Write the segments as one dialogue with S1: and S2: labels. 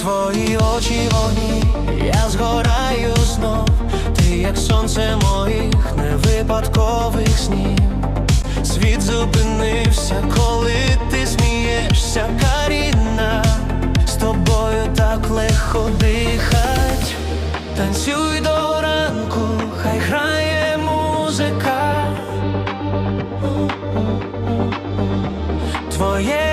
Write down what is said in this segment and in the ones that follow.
S1: Твої очі вогні, я згораю знов, ти як сонце моїх невипадкових снів. Світ зупинився, коли ти смієшся, Каріна, з тобою так легко дихать. Танцюй до Твоє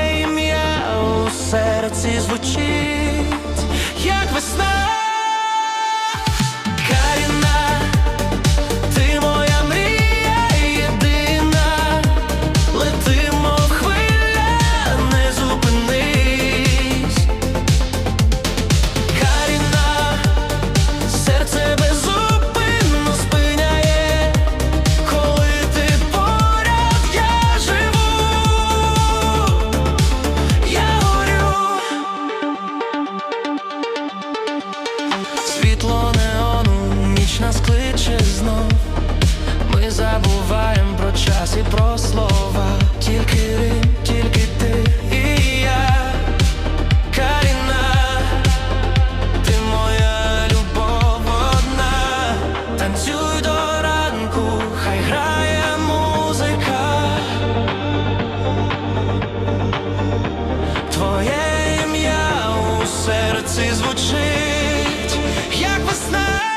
S1: ми забуваємо про час і про слова. Тільки рим, тільки ти і я Каріна, ти моя любов одна танцюй до ранку, хай грає музика. Твоє ім'я у серці звучить, як весна.